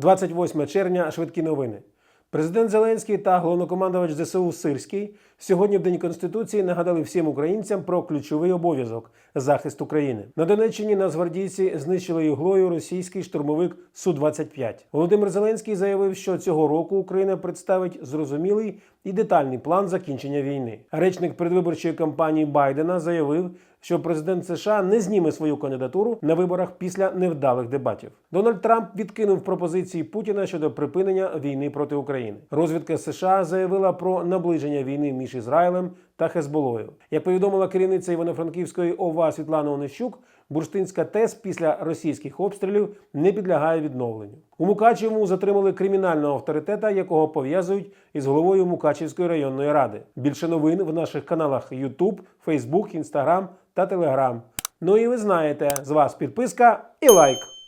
28 червня. Швидкі новини. Президент Зеленський та головнокомандувач ЗСУ Сирський сьогодні в День Конституції нагадали всім українцям про ключовий обов'язок захист України. На Донеччині нацгвардійці знищили іглою російський штурмовик Су-25. Володимир Зеленський заявив, що цього року Україна представить зрозумілий і детальний план закінчення війни. Речник передвиборчої кампанії Байдена заявив, що президент США не зніме свою кандидатуру на виборах після невдалих дебатів. Дональд Трамп відкинув пропозиції Путіна щодо припинення війни проти України. Розвідка США заявила про наближення війни між Ізраїлем та Хезболою. Як повідомила керівниця Івано-Франківської ОВА Світлана Онищук, Бурштинська ТЕС після російських обстрілів не підлягає відновленню. У Мукачевому затримали кримінального авторитета, якого пов'язують із головою Мукачевської районної ради. Більше новин в наших каналах YouTube, Facebook, Instagram та Telegram. Ну і ви знаєте, з вас підписка і лайк.